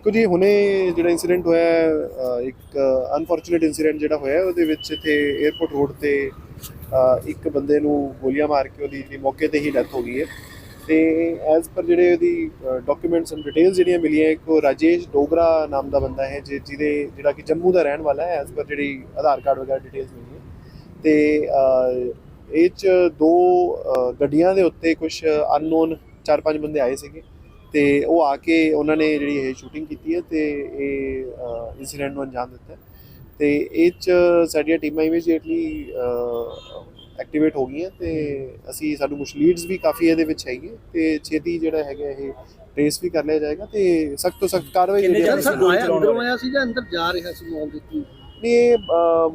ਦੇਖੋ ਜੀ, ਹੁਣੇ ਜਿਹੜਾ ਇਨਸੀਡੈਂਟ ਹੋਇਆ ਇੱਕ ਅਨਫੋਰਚੂਨੇਟ ਇਨਸੀਡੈਂਟ ਜਿਹੜਾ ਹੋਇਆ, ਉਹਦੇ ਵਿੱਚ ਇੱਥੇ 에어ਪੋਰਟ ਰੋਡ ਤੇ ਇੱਕ ਬੰਦੇ ਨੂੰ ਗੋਲੀਆਂ ਮਾਰ ਕੇ ਉਹਦੀ ਜਿਹੜੀ ਮੌਕੇ ਤੇ ਹੀ ਡੈਥ ਹੋ ਗਈ ਹੈ। ਤੇ ਐਜ਼ ਪਰ ਜਿਹੜੇ ਉਹਦੀ ਡਾਕੂਮੈਂਟਸ ਐਂਡ ਡਿਟੇਲਸ ਜਿਹੜੀਆਂ ਮਿਲੀਆਂ, ਇੱਕ ਉਹ ਰਾਜੇਸ਼ ਡੋਗਰਾ ਨਾਮ ਦਾ ਬੰਦਾ ਹੈ, ਜਿ- ਜਿਹਦੇ ਜਿਹੜਾ ਕਿ ਜੰਮੂ ਦਾ ਰਹਿਣ ਵਾਲਾ ਹੈ ਐਜ਼ ਪਰ ਜਿਹੜੀ ਆਧਾਰ ਕਾਰਡ ਵਗੈਰਾ ਡਿਟੇਲਸ ਮਿਲੀਆਂ। ਤੇ ਇਹ ਚ ਦੋ ਗੱਡੀਆਂ ਦੇ ਉੱਤੇ ਕੁਝ ਅਨਨੋਨ ਚਾਰ ਪੰਜ ਬੰਦੇ ਆਏ ਸੀਗੇ। ਤੇ ਉਹ ਆ ਕੇ ਉਹਨਾਂ ਨੇ ਜਿਹੜੀ ਇਹ ਸ਼ੂਟਿੰਗ ਕੀਤੀ ਹੈ ਤੇ ਇਹ ਇਨਸੀਡੈਂਟ ਨੂੰ ਅੰਜਾਮ ਦਿੱਤਾ ਹੈ। ਤੇ ਇਹ ਚ ਸਾਡੀਆਂ ਟੀਮਾਂ ਇਮੀਡੀਏਟਲੀ ਐਕਟੀਵੇਟ ਹੋ ਗਈਆਂ ਤੇ ਅਸੀਂ ਸਾਨੂੰ ਕੁਝ ਲੀਡਸ ਵੀ ਕਾਫੀ ਇਹਦੇ ਵਿੱਚ ਹੈਗੇ ਤੇ ਛੇਤੀ ਜਿਹੜਾ ਹੈਗਾ ਇਹ ਟ੍ਰੇਸ ਵੀ ਕਰ ਲਿਆ ਜਾਏਗਾ ਤੇ ਸਖਤ ਤੋਂ ਸਖਤ ਕਾਰਵਾਈ ਜਿਹੜੀ ਹੈ ਸਰ ਆਇਆ ਅੰਦਰੋਂ ਆਇਆ ਸੀ ਜਾਂ ਅੰਦਰ ਜਾ ਰਿਹਾ ਸੀ ਮੌਲ ਦੇ ਕੀ? ਨਹੀਂ, ਇਹ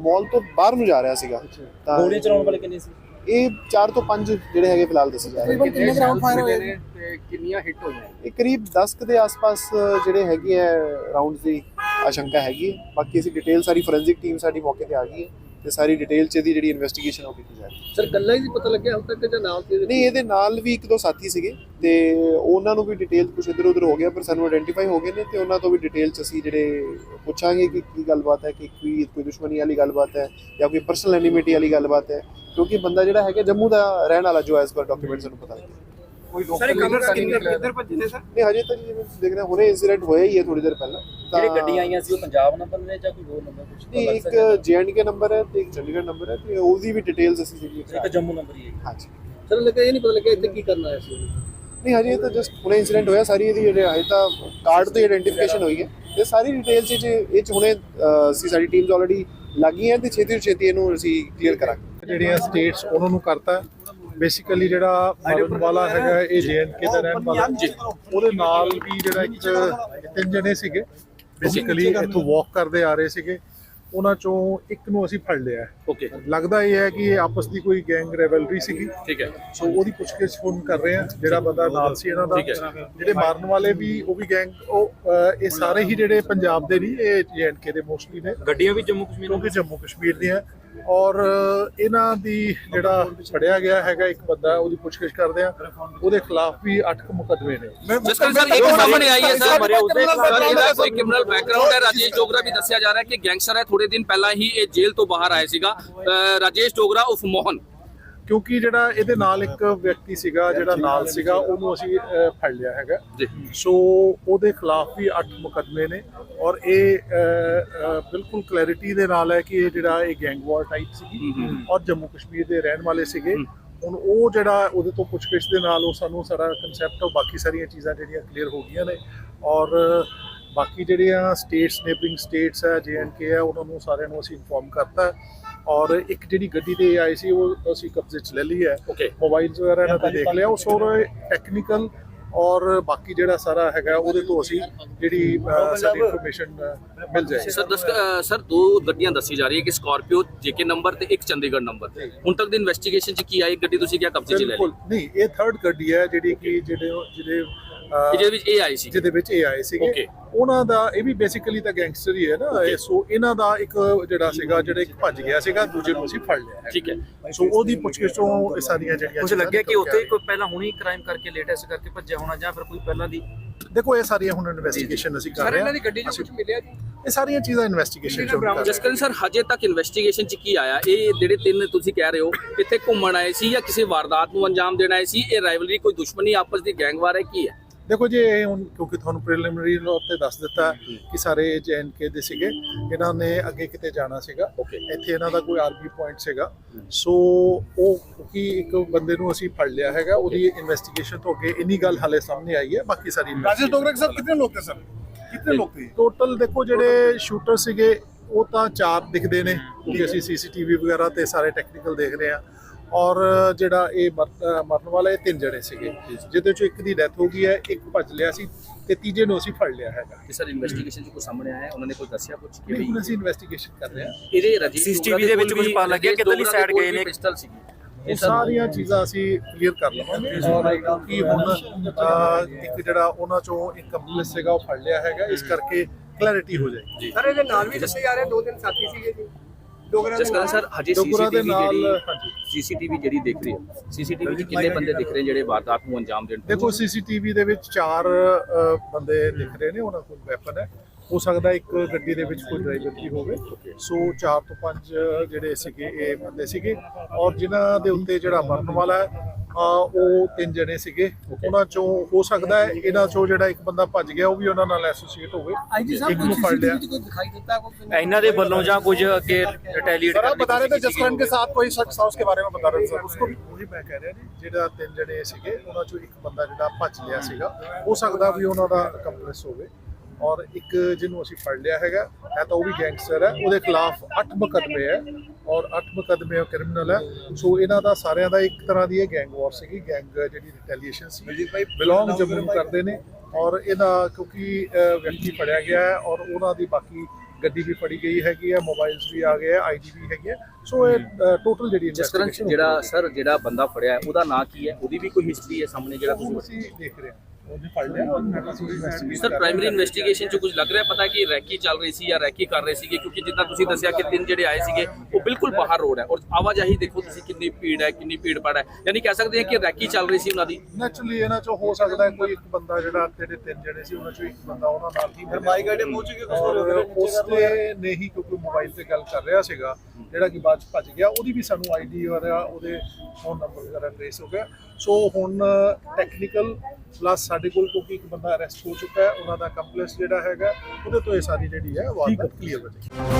ਮਾਲ ਤੋਂ ਬਾਹਰ ਨੂੰ ਜਾ ਰਿਹਾ ਸੀਗਾ। ਤਾਂ ਗੋਲੀ ਚਲਾਉਣ ਵਾਲੇ ਕਿੰਨੇ ਸੀ? ਇਹ 4 ਤੋਂ 5 ਜਿਹੜੇ ਹੈਗੇ ਫਿਲਹਾਲ ਦੱਸੇ ਜਾ ਰਹੇ ਨੇ। ਕਿੰਨੇ ਗਰਾਊਂਡ ਫਾਇਰ ਹੋਏ ਨੇ? ਤੇ ਕਿੰਨੀਆਂ ਹਿੱਟ ਹੋਈਆਂ ਇਹ ਕਰੀਬ 10 ਕੁ ਦੇ ਆਸ-ਪਾਸ ਜਿਹੜੇ ਹੈਗੇ ਆ ਰਾਉਂਡਸ ਦੀ ਆਸ਼ੰਕਾ ਹੈਗੀ ਹੈ। ਬਾਕੀ ਅਸੀਂ ਡਿਟੇਲ ਸਾਰੀ ਫੋਰੈਂਸਿਕ ਟੀਮ ਸਾਡੀ ਮੌਕੇ ਤੇ ਆ ਗਈ ਹੈ। ਤੇ ਸਾਰੀ ਡਿਟੇਲ ਚ ਇਹਦੀ ਜਿਹੜੀ ਇਨਵੈਸਟੀਗੇਸ਼ਨ ਉਹ ਕੀਤੀ ਜਾ ਰਹੀ ਹੈ ਸਰ ਕੱਲਾ ਹੀ ਪਤਾ ਲੱਗਿਆ ਹੁਣ ਤੱਕ ਜਾਂ ਨਾਲ ਇਹਦੇ? ਨਹੀਂ ਇਹਦੇ ਨਾਲ ਵੀ ਇੱਕ ਦੋ ਸਾਥੀ ਸੀਗੇ ਤੇ ਉਹਨਾਂ ਨੂੰ ਵੀ ਡਿਟੇਲ ਕੁਝ ਇਧਰ ਉਧਰ ਹੋ ਗਿਆ ਪਰ ਸਾਨੂੰ ਆਇਡੈਂਟੀਫਾਈ ਹੋ ਗਏ ਨੇ ਤੇ ਉਹਨਾਂ ਤੋਂ ਵੀ ਡਿਟੇਲ ਚ ਅਸੀਂ ਜਿਹੜੇ ਪੁੱਛਾਂਗੇ ਕਿ ਕੀ ਗੱਲਬਾਤ ਹੈ ਕਿ ਕੋਈ ਕੋਈ ਦੁਸ਼ਮਣੀ ਵਾਲੀ ਗੱਲਬਾਤ ਹੈ ਜਾਂ ਕੋਈ ਪਰਸਨਲ ਐਨੀਮਿਟੀ ਵਾਲੀ ਗੱਲਬਾਤ ਹੈ ਕਿਉਂਕਿ ਬੰਦਾ ਜਿਹੜਾ ਹੈਗਾ ਜੰਮੂ ਦਾ ਰਹਿਣ ਵਾਲਾ ਜੋ ਐਸ ਪਰ ਡਾਕੂਮੈਂਟਸ ਨੂੰ ਪਤਾ ਲੱਗਿਆ ਸਰ ਇਹ ਕਲਰ ਕਿੱਧਰ ਭੱਜੇ ਨੇ ਸਰ ਨਹੀਂ ਹਜੇ ਤਾਂ ਜਿਵੇਂ ਤੁਸੀਂ ਦੇਖ ਰਹੇ ਹੋ, ਹੁਣੇ ਇਨਸੀਡੈਂਟ ਹੋਇਆ ਹੀ ਹੈ ਥੋੜੀ ਦੇਰ ਪਹਿਲਾਂ। ਤਾਂ ਜਿਹੜੇ ਗੱਡੀਆਂ ਆਈਆਂ ਸੀ ਉਹ ਪੰਜਾਬ ਨੰਬਰ ਨੇ ਜਾਂ ਕੋਈ ਹੋਰ ਨੰਬਰ ਕੁਝ ਨਹੀਂ ਇੱਕ ਜੀਐਨਕੇ ਨੰਬਰ ਹੈ ਤੇ ਇੱਕ ਚੰਡੀਗੜ੍ਹ ਨੰਬਰ ਹੈ ਤੇ ਉਹਦੀ ਵੀ ਡਿਟੇਲਸ ਅਸੀਂ ਜਿਹੜੀ ਇੱਕ ਜੰਮੂ ਨੰਬਰ ਹੀ ਹੈ ਹਾਂਜੀ। ਸਰ ਲੱਗਾ ਇਹ ਨਹੀਂ ਪਤਾ ਲੱਗਿਆ ਇੱਥੇ ਕੀ ਕਰਨ ਆਇਆ ਸੀ ਨਹੀਂ ਹਜੇ ਤਾਂ ਜਸਟ ਹੁਣੇ ਇਨਸੀਡੈਂਟ ਹੋਇਆ ਸਾਰੀ ਇਹਦੀ ਜਿਹੜੇ ਹਜੇ ਤਾਂ ਕਾਰਡ ਤੋਂ ਆਇਡੈਂਟੀਫਿਕੇਸ਼ਨ ਹੋਈ ਹੈ। ਤੇ ਸਾਰੀ ਡਿਟੇਲਸ ਇਹ 'ਚ ਇਹ ਚ ਹੁਣੇ ਅ, ਅਸੀਂ ਸਾਡੀ ਟੀਮਸ ਆਲਰੇਡੀ ਲੱਗੀਆਂ ਤੇ ਛੇਤੀ ਤੋਂ ਛੇਤੀ ਇਹਨੂੰ ਅਸੀਂ ਕਲੀਅਰ ਕਰਾਂਗੇ। ਜਿਹੜੀਆਂ ਸਟੇਟਸ ਉਹਨਾਂ ਨੂੰ ਕਰਤਾ ਬੇਸਿਕਲੀ ਜਿਹੜਾ ਮਰਨ ਵਾਲਾ ਹੈਗਾ ਇਹ ਜੇਐਨਕੇ ਦਾ ਰਹਿਣ ਵਾਲਾ। ਉਹਦੇ ਨਾਲ ਵੀ ਜਿਹੜਾ ਇੱਕ ਤਿੰਨ ਜਣੇ ਸੀਗੇ। ਬੇਸਿਕਲੀ ਇੱਥੋਂ ਵਾਕ ਕਰਦੇ ਆ ਰਹੇ ਸੀਗੇ। ਉਹਨਾਂ ਚੋਂ ਇੱਕ ਨੂੰ ਅਸੀਂ ਫੜ ਲਿਆ। ਓਕੇ ਲੱਗਦਾ ਇਹ ਹੈ ਕਿ ਇਹ ਆਪਸ ਦੀ ਕੋਈ ਗੈਂਗ ਰੈਵਲਰੀ ਸੀਗੀ। ਠੀਕ ਹੈ। ਸੋ ਉਹਦੀ ਪੁੱਛਗਿੱਛ ਹੁਣ ਕਰ ਰਹੇ ਆ। ਜਿਹੜਾ ਬੰਦਾ ਨਾਲ ਸੀ ਇਹਨਾਂ ਦਾ। ਜਿਹੜੇ ਮਾਰਨ ਵਾਲੇ ਵੀ ਉਹ ਵੀ ਗੈਂਗ ਉਹ ਇਹ ਸਾਰੇ ਹੀ ਜਿਹੜੇ ਪੰਜਾਬ ਦੇ ਨਹੀਂ ਇਹ ਜੇਐਨਕੇ ਦੇ ਮੋਸਟਲੀ ਨੇ। ਗੱਡੀਆਂ ਵੀ ਜੰਮੂ ਕਸ਼ਮੀਰ ਕਿਉਂਕਿ ਜੰਮੂ ਕਸ਼ਮੀਰ ਦੀਆਂ। ਔਰ ਇਹਨਾਂ ਦੀ ਜਿਹੜਾ ਫੜਿਆ ਗਿਆ ਹੈਗਾ ਇੱਕ ਬੰਦਾ ਉਹਦੀ ਪੁੱਛਗਿੱਛ ਕਰਦੇ ਆ। ਉਹਦੇ ਖਿਲਾਫ ਵੀ 8 ਮੁਕੱਦਮੇ ਨੇ। ਜਿਸ ਸਰ ਇੱਕ ਸਾਹਮਣੇ ਆਈ ਹੈ ਸਰ। ਸਰ ਇਹਦਾ ਕੋਈ ਕ੍ਰਿਮੀਨਲ ਬੈਕਗ੍ਰਾਉਂਡ ਹੈ? ਰਾਜੇਸ਼ ਡੋਗਰਾ ਵੀ ਦੱਸਿਆ ਜਾ ਰਿਹਾ ਹੈ ਕਿ ਗੈਂਗਸਟਰ ਹੈ। ਥੋੜੇ ਦਿਨ ਪਹਿਲਾਂ ਹੀ ਇਹ ਜੇਲ੍ਹ ਤੋਂ ਬਾਹਰ ਆਇਆ ਸੀਗਾ। ਰਾਜੇਸ਼ ਡੋਗਰਾ ਉਫ ਮੋਹਨ। ਕਿਉਂਕਿ ਜਿਹੜਾ ਇਹਦੇ ਨਾਲ ਇੱਕ ਵਿਅਕਤੀ ਸੀਗਾ ਜਿਹੜਾ ਨਾਲ ਸੀਗਾ ਉਹਨੂੰ ਅਸੀਂ ਫੜ ਲਿਆ ਹੈਗਾ। ਸੋ ਉਹਦੇ ਖਿਲਾਫ ਵੀ 8 ਮੁਕੱਦਮੇ ਨੇ ਔਰ ਇਹ ਬਿਲਕੁਲ ਕਲੈਰਿਟੀ ਦੇ ਨਾਲ ਹੈ ਕਿ ਇਹ ਜਿਹੜਾ ਇਹ ਗੈਂਗ ਵਾਰ ਟਾਈਪ ਸੀਗੀ ਔਰ ਜੰਮੂ ਕਸ਼ਮੀਰ ਦੇ ਰਹਿਣ ਵਾਲੇ ਸੀਗੇ। ਹੁਣ ਉਹ ਜਿਹੜਾ ਉਹਦੇ ਤੋਂ ਪੁੱਛਗਿੱਛ ਦੇ ਨਾਲ ਉਹ ਸਾਨੂੰ ਸਾਰਾ ਕਨਸੈਪਟ ਉਹ ਬਾਕੀ ਸਾਰੀਆਂ ਚੀਜ਼ਾਂ ਜਿਹੜੀਆਂ ਕਲੀਅਰ ਹੋ ਗਈਆਂ ਨੇ ਔਰ ਬਾਕੀ ਜਿਹੜੀਆਂ ਸਟੇਟਸ ਨੇਬਰਿੰਗ ਸਟੇਟਸ ਹੈ ਜੇਐਨਕੇ ਹੈ ਉਹਨਾਂ ਨੂੰ ਸਾਰਿਆਂ ਨੂੰ ਅਸੀਂ ਇਨਫੋਰਮ ਕਰਤਾ। ਔਰ ਇੱਕ ਜਿਹੜੀ ਗੱਡੀ ਤੇ ਆਈ ਸੀ ਉਹ ਅਸੀਂ ਕਬਜ਼ੇ 'ਚ ਲੈ ਲਈ ਹੈ। ਓਕੇ ਮੋਬਾਈਲਸ ਵਗੈਰਾ ਇਹਨਾਂ ਤੇ ਦੇਖ ਲਿਆ। ਉਹ ਸੋਰ ਟੈਕਨੀਕਲ ਔਰ ਬਾਕੀ ਜਿਹੜਾ ਸਾਰਾ ਹੈਗਾ ਉਹਦੇ ਤੋਂ ਅਸੀਂ ਜਿਹੜੀ ਸਾਡੀ ਇਨਫੋਰਮੇਸ਼ਨ ਮਿਲ ਜਾਏਗੀ ਸਰ ਦੱਸ ਸਰ ਦੋ ਗੱਡੀਆਂ ਦੱਸੀ ਜਾ ਰਹੀ ਹੈ ਕਿ ਸਕਾਰਪੀਓ ਜੇਕੇ ਨੰਬਰ ਤੇ ਇੱਕ ਚੰਡੀਗੜ੍ਹ ਨੰਬਰ ਹੁਣ ਤੱਕ ਦੀ ਇਨਵੈਸਟੀਗੇਸ਼ਨ ਚ ਕੀ ਆਈ? ਗੱਡੀ ਤੁਸੀਂ ਕਿਹਾ ਕਬਜ਼ੇ 'ਚ ਲੈ ਲਈ? ਬਿਲਕੁਲ। ਨਹੀਂ ਇਹ ਥਰਡ ਗੱਡੀ ਹੈ ਜਿਹੜੀ ਕਿ ਜਿਹੜੇ ਜਿਹੜੇ ਜਿਹਦੇ ਵਿੱਚ ਇਹ ਆਈ ਸੀ ਜਿਹਦੇ ਵਿੱਚ ਇਹ ਆਏ ਸੀਗੇ. ਉਹਨਾਂ ਦਾ ਇਹ ਵੀ ਬੇਸਿਕਲੀ ਤਾਂ ਗੈਂਗਸਟਰ ਹੀ ਹੈ ਨਾ। ਸੋ ਇਹਨਾਂ ਦਾ ਇੱਕ ਜਿਹੜਾ ਸੀਗਾ ਜਿਹੜਾ ਇੱਕ ਭੱਜ ਗਿਆ ਸੀਗਾ ਦੂਜੇ ਨੂੰ ਅਸੀਂ ਫੜ ਲਿਆ ਹੈ। ਠੀਕ ਹੈ। ਸੋ ਉਹਦੀ ਪੁੱਛਗਿੱਛ ਤੋਂ ਇਹ ਸਾਰੀਆਂ ਜਿਹੜੀਆਂ ਕੁਝ ਲੱਗਿਆ ਕਿ ਉੱਥੇ ਕੋਈ ਪਹਿਲਾਂ ਹੁਣੀ ਕ੍ਰਾਈਮ ਕਰਕੇ ਲੇਟੈਸਟ ਕਰਕੇ ਭੱਜਿਆ ਹੋਣਾ ਜਾਂ ਫਿਰ ਕੋਈ ਪਹਿਲਾਂ ਦੀ। ਦੇਖੋ ਇਹ ਸਾਰੀਆਂ ਹੁਣ ਇਨਵੈਸਟੀਗੇਸ਼ਨ ਅਸੀਂ ਕਰ ਰਹੇ ਹਾਂ। ਗੱਡੀ 'ਚ ਕੁਝ ਮਿਲਿਆ ਜੀ? ਇਹ ਸਾਰੀਆਂ ਚੀਜ਼ਾਂ ਇਨਵੈਸਟੀਗੇਸ਼ਨ ਸ਼ੁਰੂ ਕਰ ਜਸਕਰਨ ਸਰ ਹਜੇ ਤੱਕ ਇਨਵੈਸਟੀਗੇਸ਼ਨ 'ਚ ਕੀ ਆਇਆ? ਇਹ ਜਿਹੜੇ ਤਿੰਨ ਤੁਸੀਂ ਕਹਿ ਰਹੇ ਹੋ ਇੱਥੇ ਘੁੰਮਣ ਆਏ ਸੀ ਜਾਂ ਕਿਸੇ ਵਾਰਦਾਤ ਨੂੰ ਅੰਜਾਮ ਦੇਣ ਆਏ ਸੀ? ਇਹ ਰਾਈਵਲਰੀ ਕੋਈ ਦੁਸ਼ਮਣੀ ਆਪਸ ਦੀ ਗੈਂਗਵਾਰ ਹੈ ਕੀ ਹੈ? ਦੇਖੋ ਜੀ ਇਹ ਹੁਣ ਕਿਉਂਕਿ ਤੁਹਾਨੂੰ ਪ੍ਰੀਲਿਮਿਨਰੀ ਨੋਟ ਤੇ ਦੱਸ ਦਿੱਤਾ ਕਿ ਸਾਰੇ ਜੈਨਕੇ ਦੇ ਸੀਗੇ ਇਹਨਾਂ ਨੇ ਅੱਗੇ ਕਿਤੇ ਜਾਣਾ ਸੀਗਾ। ਇੱਥੇ ਇਹਨਾਂ ਦਾ ਕੋਈ ਆਰਬੀ ਪੁਆਇੰਟ ਸੀਗਾ। ਸੋ ਉਹ ਕਿਉਂਕਿ ਇੱਕ ਬੰਦੇ ਨੂੰ ਅਸੀਂ ਫੜ ਲਿਆ ਹੈਗਾ ਉਹਦੀ ਇਨਵੈਸਟੀਗੇਸ਼ਨ ਤੋਂ ਅੱਗੇ ਇਨੀ ਗੱਲ ਹਾਲੇ ਸਾਹਮਣੇ ਆਈ ਹੈ ਬਾਕੀ ਸਾਰੀ ਰਾਜੇਸ਼ ਡੋਗਰਾ ਸਰ ਕਿੰਨੇ ਲੋਕ ਨੇ ਸਰ? ਕਿੰਨੇ ਲੋਕ ਸੀ ਟੋਟਲ ਦੇਖੋ ਜਿਹੜੇ ਸ਼ੂਟਰ ਸੀਗੇ ਉਹ ਤਾਂ ਚਾਰ ਦਿਖਦੇ ਨੇ ਕਿ ਅਸੀਂ ਸੀਸੀਟੀਵੀ ਵਗੈਰਾ ਤੇ ਸਾਰੇ ਟੈਕਨੀਕਲ ਦੇਖ ਰਹੇ ਆ ਔਰ ਜਿਹੜਾ ਇਹ ਮਰਨ ਵਾਲਾ ਤਿੰਨ ਜਣੇ ਸੀਗੇ ਜਿਹਦੇ ਚੋਂ ਇੱਕ ਦੀ ਡੈਥ ਹੋ ਗਈ ਹੈ ਇੱਕ ਭੱਜ ਲਿਆ ਸੀ ਤੇ ਤੀਜੇ ਨੂੰ ਅਸੀਂ ਫੜ ਲਿਆ ਹੈਗਾ। ਤੇ ਸਰ ਇਨਵੈਸਟੀਗੇਸ਼ਨ ਚ ਕੋ ਸਾਹਮਣੇ ਆਇਆ ਉਹਨਾਂ ਨੇ ਕੋਈ ਦੱਸਿਆ ਕੁਝ ਕਿ ਵੀ ਅਸੀਂ ਇਨਵੈਸਟੀਗੇਸ਼ਨ ਕਰ ਰਹੇ ਆ ਇਹਦੇ ਰਜਿਸਟਰੀ ਦੇ ਵਿੱਚ ਕੁਝ ਪਤਾ ਲੱਗਿਆ ਕਿਤੇ ਸਾਈਡ ਗਏ ਨੇ? ਪਿਸਟਲ ਸੀਗੀ। ਇਹ ਸਾਰੀਆਂ ਚੀਜ਼ਾਂ ਅਸੀਂ ਕਲੀਅਰ ਕਰ ਲਵਾਂਗੇ। ਔਰ ਹੁਣ ਇੱਕ ਜਿਹੜਾ ਉਹਨਾਂ ਚੋਂ ਇੱਕ ਕੰਪਲੀਸ ਸੀਗਾ ਉਹ ਫੜ ਲਿਆ ਹੈਗਾ। ਇਸ ਕਰਕੇ ਕਲੈਰਿਟੀ ਹੋ ਜਾਏਗੀ। ਸਰ ਇਹਦੇ ਨਾਲ ਵੀ ਦੱਸੇ ਜਾ ਰਹੇ ਦੋ ਤਿੰਨ ਸਾਥੀ ਸੀਗੇ ਜੀ। ਜਸਕਰਨ ਸਰ ਹਜੇ ਸੀਸੀਟੀਵੀ ਨਾਲ ਜਿਹੜੀ ਹਾਂਜੀ। ਸੀਸੀਟੀਵੀ ਜਿਹੜੀ ਦਿਖ ਰਹੀ ਹੈ ਸੀਸੀਟੀਵੀ ਕਿੰਨੇ ਬੰਦੇ ਦਿਖ ਰਹੇ ਜਿਹੜੇ ਵਾਰਦਾਤ ਨੂੰ ਅੰਜਾਮ ਦੇਣ ਦੇਖੋ ਸੀਸੀਟੀਵੀ ਦੇ ਵਿੱਚ ਚਾਰ ਅ, ਬੰਦੇ ਦਿਖ ਰਹੇ ਨੇ ਉਹਨਾਂ ਕੋਲ ਵੈਪਨ ਹੈ। ਹੋ ਸਕਦਾ ਇੱਕ ਗੱਡੀ ਦੇ ਵਿੱਚ ਕੋਈ ਡਰਾਈਵਰ ਵੀ ਹੋਵੇ। ਸੋ ਚਾਰ ਤੋਂ 5 ਜਿਹੜੇ ਸੀਗੇ ਇਹ ਬੰਦੇ ਸੀਗੇ। ਔਰ ਜਿਨ੍ਹਾਂ ਦੇ ਉੱਤੇ ਜਿਹੜਾ ਮਰਨ ਵਾਲਾ ਹੈ ਉਹ ਤਿੰਨ ਜਣੇ ਸੀਗੇ। ਉਹਨਾਂ ਚੋਂ ਹੋ ਸਕਦਾ ਹੈ ਇਹਨਾਂ ਚੋਂ ਜਿਹੜਾ ਇੱਕ ਬੰਦਾ ਭੱਜ ਗਿਆ ਉਹ ਵੀ ਉਹਨਾਂ ਨਾਲ ਐਸੋਸੀਏਟ ਹੋਵੇ। ਇੱਕ ਨੂੰ ਫੜ ਲਿਆ। ਇਹਨਾਂ ਦੇ ਵੱਲੋਂ ਜਾਂ ਕੁਝ ਅੱਗੇ ਰਿਟੈਲੀਏਟ ਕਰਨ ਬਤਾ ਰਹੇ ਤੇ ਜਸਕਰਨ ਦੇ ਸਾਥ ਕੋਈ ਸ਼ਖਸ ਉਸ ਦੇ ਬਾਰੇ ਵਿੱਚ ਬਤਾ ਰਹੇ ਸਰ ਉਸਕੋ ਉਹੀ ਮੈਂ ਕਹਿ ਰਿਹਾ ਜੀ ਜਿਹੜਾ ਤਿੰਨ ਜਣੇ ਸੀਗੇ ਉਹਨਾਂ ਚੋਂ ਇੱਕ ਬੰਦਾ ਜਿਹੜਾ ਭੱਜ ਗਿਆ ਸੀਗਾ ਹੋ ਸਕਦਾ ਵੀ ਉਹਨਾਂ ਦਾ ਕੰਪਲੈਕਸ ਹੋਵੇ। ਔਰ ਇੱਕ ਜਿਹਨੂੰ ਅਸੀਂ ਫੜ ਲਿਆ ਹੈਗਾ ਹੈ ਤਾਂ ਉਹ ਵੀ ਗੈਂਗਸਟਰ ਹੈ ਉਹਦੇ ਖਿਲਾਫ 8 ਮੁਕੱਦਮੇ ਹੈ ਔਰ 8 ਮੁਕੱਦਮੇ ਕ੍ਰਿਮੀਨਲ ਹੈ। ਸੋ ਇਹਨਾਂ ਦਾ ਸਾਰਿਆਂ ਦਾ ਇੱਕ ਤਰ੍ਹਾਂ ਦੀ ਇਹ ਗੈਂਗ ਵਾਰ ਸੀਗੀ ਗੈਂਗ ਜਿਹੜੀ ਰਿਟੈਲੀਏਸ਼ਨ ਸੀ। ਬਿਲੋਂਗ ਜੰਮੂ ਨੂੰ ਕਰਦੇ ਨੇ ਔਰ ਇਹਦਾ ਕਿਉਂਕਿ ਵਿਅਕਤੀ ਫੜਿਆ ਗਿਆ ਹੈ ਔਰ ਉਹਨਾਂ ਦੀ ਬਾਕੀ ਗੱਡੀ ਵੀ ਫੜੀ ਗਈ ਹੈਗੀ ਹੈ ਮੋਬਾਈਲਸ ਵੀ ਆ ਗਏ ਹੈ ਆਈਡੀ ਵੀ ਹੈਗੀ ਹੈ। ਸੋ ਇਹ ਟੋਟਲ ਜਿਹੜੀ investigation ਜਿਹੜਾ ਸਰ ਜਿਹੜਾ ਬੰਦਾ ਫੜਿਆ ਹੈ, ਉਹਦਾ ਨਾਂ ਕੀ ਹੈ? ਉਹਦੀ ਵੀ ਕੋਈ ਹਿਸਟਰੀ ਹੈ ਸਾਹਮਣੇ ਜਿਹੜਾ ਉਹ ਤੁਸੀਂ ਅਸੀਂ ਦੇਖ ਰਹੇ ਹਾਂ। ਉਹਨੇ ਫੜ ਲਿਆ। ਔਰ ਮੈਂ ਅਸੀਂ ਇਨਵੈਸਟੀਗੇਟ ਸਰ ਪ੍ਰਾਇਮਰੀ ਇਨਵੈਸਟੀਗੇਸ਼ਨ ਚ ਕੁਝ ਲੱਗ ਰਿਹਾ? ਪਤਾ ਕਿ ਰੈਕੀ ਚੱਲ ਰਹੀ ਸੀ ਜਾਂ ਰੈਕੀ ਕਰ ਰਹੇ ਸੀਗੇ ਕਿਉਂਕਿ ਜਿੱਦਾਂ ਤੁਸੀਂ ਦੱਸਿਆ ਕਿ ਤਿੰਨ ਜਿਹੜੇ ਆਏ ਸੀਗੇ ਉਹ ਬਿਲਕੁਲ ਬਾਹਰ ਰੋਡ ਹੈ। ਔਰ ਆਵਾਜਾਈ ਦੇਖੋ ਤੁਸੀਂ ਕਿੰਨੀ ਭੀੜ ਹੈ ਕਿੰਨੀ ਭੀੜ ਪੜ ਹੈ। ਯਾਨੀ ਕਹਿ ਸਕਦੇ ਹਾਂ ਕਿ ਰੈਕੀ ਚੱਲ ਰਹੀ ਸੀ ਉਹਨਾਂ ਦੀ। ਨੈਚੁਰਲੀ ਇਹਨਾਂ ਚੋਂ ਹੋ ਸਕਦਾ ਹੈ ਕੋਈ ਇੱਕ ਬੰਦਾ ਜਿਹੜਾ ਜਿਹੜੇ ਤਿੰਨ ਜਣੇ ਸੀ ਉਹਨਾਂ ਚੋਂ ਇੱਕ ਬੰਦਾ ਉਹਨਾਂ ਨਾਲ ਹੀ ਫਿਰ ਮਾਈ ਗਾਈਡੇ ਪਹੁੰਚ ਗਏ ਔਰ ਉਸਨੇ ਨੇ ਹੀ ਕਿਉਂਕਿ ਮੋਬਾਈਲ ਤੇ ਗੱਲ ਕਰ ਰਿਹਾ ਸੀਗਾ ਜਿਹੜਾ ਕਿ ਬਾਅਦ ਚ ਭੱਜ ਗਿਆ। ਉਹਦੀ ਵੀ ਸਾਨੂੰ ਆਈਡੀ ਵਗੈਰਾ ਉਹਦੇ ਫੋਨ ਨੰਬਰ ਵਗੈਰਾ ਟ੍ਰੇਸ ਹੋ ਗਿਆ। ਸੋ ਹੁਣ ਟੈਕਨੀਕਲ ਪਲੱਸ ਸਾਡੇ ਕੋਲ ਕਿਉਂਕਿ ਇੱਕ ਬੰਦਾ ਅਰੈਸਟ ਹੋ ਚੁੱਕਾ ਹੈ ਉਹਨਾਂ ਦਾ ਕੰਪਲੈਕਸ ਜਿਹੜਾ ਹੈਗਾ ਉਹਦੇ ਤੋਂ ਇਹ ਸਾਰੀ ਜਿਹੜੀ ਹੈ ਵਾਰਦਾਤ ਕਲੀਅਰ ਹੋ ਜਾਏਗੀ।